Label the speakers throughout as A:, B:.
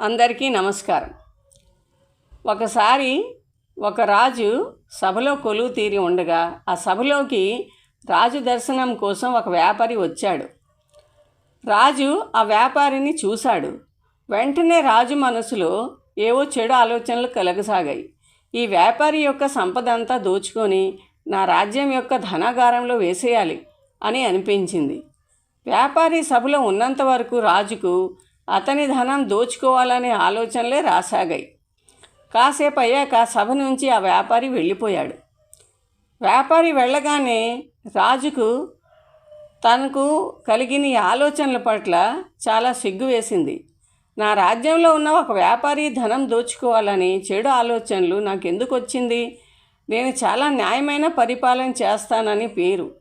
A: అందరికీ నమస్కారం. ఒకసారి ఒక రాజు సభలో కొలువు తీరి ఉండగా ఆ సభలోకి రాజు దర్శనం కోసం ఒక వ్యాపారి వచ్చాడు. రాజు ఆ వ్యాపారిని చూశాడు. వెంటనే రాజు మనసులో ఏవో చెడు ఆలోచనలు కలగసాగాయి. ఈ వ్యాపారి యొక్క సంపద అంతా దోచుకొని నా రాజ్యం యొక్క ధనాగారంలో వేసేయాలి అని అనిపించింది. వ్యాపారి సభలో ఉన్నంత వరకు రాజుకు అతని ధనం దోచుకోవాలనే ఆలోచనలే రాసాగాయి. కాసేపు అయ్యాక సభ నుంచి ఆ వ్యాపారి వెళ్ళిపోయాడు. వ్యాపారి వెళ్ళగానే రాజుకు తనకు కలిగిన ఈ ఆలోచనల పట్ల చాలా సిగ్గు వేసింది. నా రాజ్యంలో ఉన్న ఒక వ్యాపారి ధనం దోచుకోవాలని చెడు ఆలోచనలు నాకు ఎందుకు వచ్చింది నేను చాలా న్యాయమైన పరిపాలన చేస్తానని పేరు.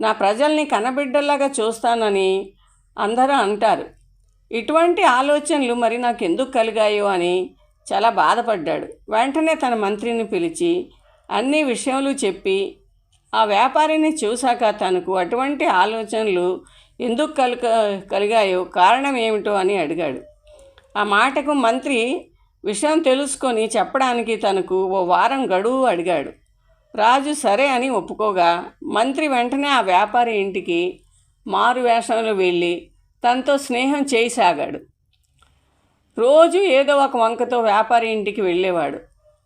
A: నా ప్రజల్ని కనబిడ్డలాగా చూస్తానని అందరూ అంటారు. ఇటువంటి ఆలోచనలు మరి నాకు ఎందుకు కలిగాయో అని చాలా బాధపడ్డాడు. వెంటనే తన మంత్రిని పిలిచి అన్ని విషయాలు చెప్పి ఆ వ్యాపారిని చూశాక తనకు అటువంటి ఆలోచనలు ఎందుకు కలు కలిగాయో కారణం ఏమిటో అని అడిగాడు. ఆ మాటకు మంత్రి విషయం తెలుసుకొని చెప్పడానికి తనకు ఓ వారం గడువు అడిగాడు. రాజు సరే అని ఒప్పుకోగా మంత్రి వెంటనే ఆ వ్యాపారి ఇంటికి మారు వేషంలో వెళ్ళి తనతో స్నేహం చేయసాగాడు రోజు ఏదో ఒక వంకతో వ్యాపారి ఇంటికి వెళ్ళేవాడు.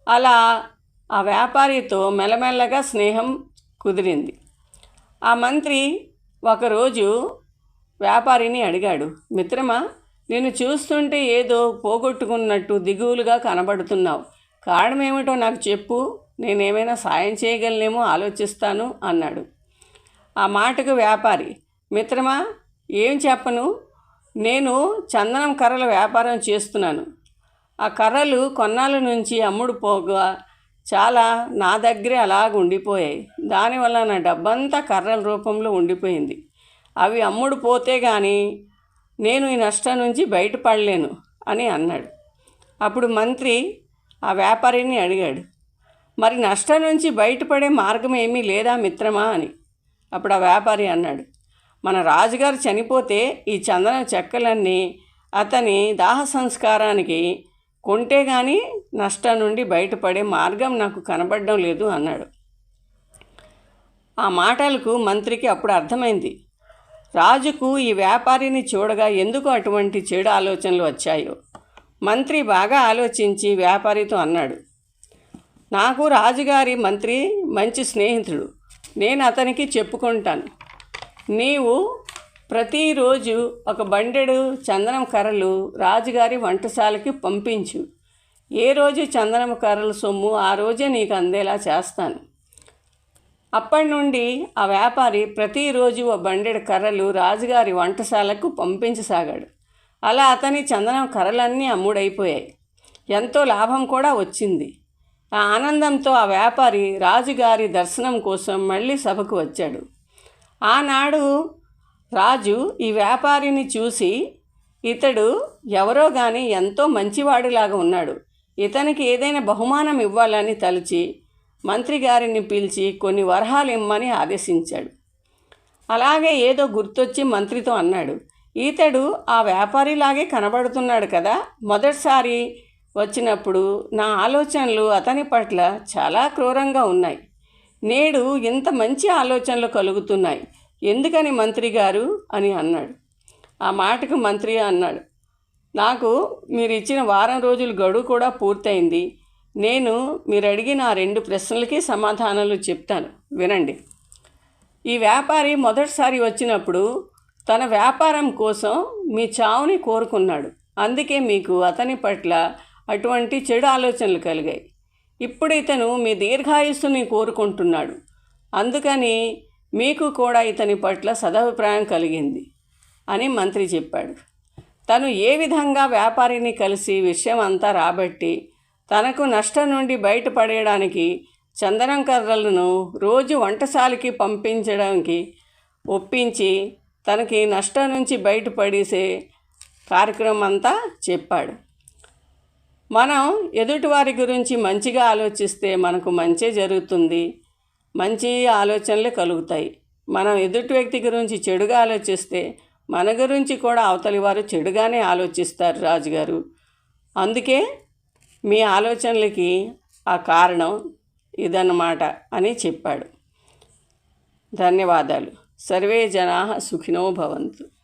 A: అలా ఆ వ్యాపారితో మెల్లమెల్లగా స్నేహం కుదిరింది. ఆ మంత్రి ఒకరోజు వ్యాపారిని అడిగాడు మిత్రమా నేను చూస్తుంటే ఏదో పోగొట్టుకున్నట్టు దిగువులుగా కనబడుతున్నావు. కారణం ఏమిటో నాకు చెప్పు నేనేమైనా సాయం చేయగలనేమో ఆలోచిస్తాను అన్నాడు. ఆ మాటకు వ్యాపారి మిత్రమా ఏం చెప్పను? నేను చందనం కర్రల వ్యాపారం చేస్తున్నాను. ఆ కర్రలు కొన్నాళ్ళ నుంచి అమ్ముడు పోగా చాలా నా దగ్గరే అలాగ ఉండిపోయాయి. దానివల్ల నా డబ్బంతా కర్రల రూపంలో ఉండిపోయింది. అవి అమ్ముడు పోతే కానీ నేను ఈ నష్టం నుంచి బయటపడలేను అని అన్నాడు. అప్పుడు మంత్రి ఆ వ్యాపారిని అడిగాడు మరి నష్టం నుంచి బయటపడే మార్గం ఏమీ లేదా మిత్రమా? అని. అప్పుడు ఆ వ్యాపారి అన్నాడు మన రాజుగారు చనిపోతే ఈ చందన చెక్కలన్నీ అతని దాహ సంస్కారానికి కొంటే కానీ నష్టం నుండి బయటపడే మార్గం నాకు కనబడడం లేదు అన్నాడు. ఆ మాటలకు మంత్రికి అప్పుడు అర్థమైంది. రాజుకు ఈ వ్యాపారిని చూడగా ఎందుకు అటువంటి చెడు ఆలోచనలు వచ్చాయో? మంత్రి బాగా ఆలోచించి వ్యాపారితో అన్నాడు. నాకు రాజుగారి మంత్రి మంచి స్నేహితుడు. నేను అతనికి చెప్పుకుంటాను. నీవు ప్రతిరోజు ఒక బండెడు చందనం కర్రలు రాజుగారి వంటశాలకి పంపించు. ఏ రోజు చందనం కర్రల సొమ్ము ఆ రోజే నీకు అందేలా చేస్తాను. అప్పటి నుండి ఆ వ్యాపారి ప్రతిరోజు ఓ బండెడు కర్రలు రాజుగారి వంటశాలకు పంపించసాగాడు. అలా అతని చందనం కర్రలన్నీ అమ్ముడైపోయాయి. ఎంతో లాభం కూడా వచ్చింది. ఆ ఆనందంతో ఆ వ్యాపారి రాజుగారి దర్శనం కోసం మళ్ళీ సభకు వచ్చాడు. ఆనాడు రాజు ఈ వ్యాపారిని చూసి ఇతడు ఎవరో కానీ ఎంతో మంచివాడిలాగా ఉన్నాడు. ఇతనికి ఏదైనా బహుమానం ఇవ్వాలని తలిచి మంత్రి గారిని పిలిచి కొన్ని వరహాలు ఇమ్మని ఆదేశించాడు. అలాగే ఏదో గుర్తొచ్చి మంత్రితో అన్నాడు. ఇతడు ఆ వ్యాపారిలాగే కనబడుతున్నాడు కదా మొదటిసారి వచ్చినప్పుడు నా ఆలోచనలు అతని పట్ల చాలా క్రూరంగా ఉన్నాయి. నేడు ఇంత మంచి ఆలోచనలు కలుగుతున్నాయి. ఎందుకని మంత్రి గారు? అని అన్నాడు. ఆ మాటకు మంత్రి అన్నాడు. నాకు మీరు ఇచ్చిన వారం రోజులు గడువు కూడా పూర్తయింది. నేను మీరు అడిగిన ఆ రెండు ప్రశ్నలకి సమాధానాలు చెప్తాను. వినండి. ఈ వ్యాపారి మొదటిసారి వచ్చినప్పుడు తన వ్యాపారం కోసం మీ చావుని కోరుకున్నాడు. అందుకే మీకు అతని పట్ల అటువంటి చెడు ఆలోచనలు కలిగాయి. ఇప్పుడు ఇతను మీ దీర్ఘాయుస్సుని కోరుకుంటున్నాడు. అందుకని మీకు కూడా ఇతని పట్ల సదభిప్రాయం కలిగింది అని మంత్రి చెప్పాడు. తను ఏ విధంగా వ్యాపారిని కలిసి విషయం అంతా రాబట్టి తనకు నష్టం నుండి బయటపడేయడానికి చందనం కర్రలను రోజు వంటశాలకి పంపించడానికి ఒప్పించి తనకి నష్టం నుంచి బయటపడేసే కార్యక్రమం అంతా చెప్పాడు. మనం ఎదుటివారి గురించి మంచిగా ఆలోచిస్తే మనకు మంచే జరుగుతుంది. మంచి ఆలోచనలు కలుగుతాయి. మనం ఎదుటి వ్యక్తి గురించి చెడుగా ఆలోచిస్తే మన గురించి కూడా అవతలి వారు చెడుగానే ఆలోచిస్తారు రాజుగారు. అందుకే మీ ఆలోచనలకి ఆ కారణం ఇదన్నమాట అని చెప్పాడు. ధన్యవాదాలు. సర్వే జనా సుఖినో భవంతు.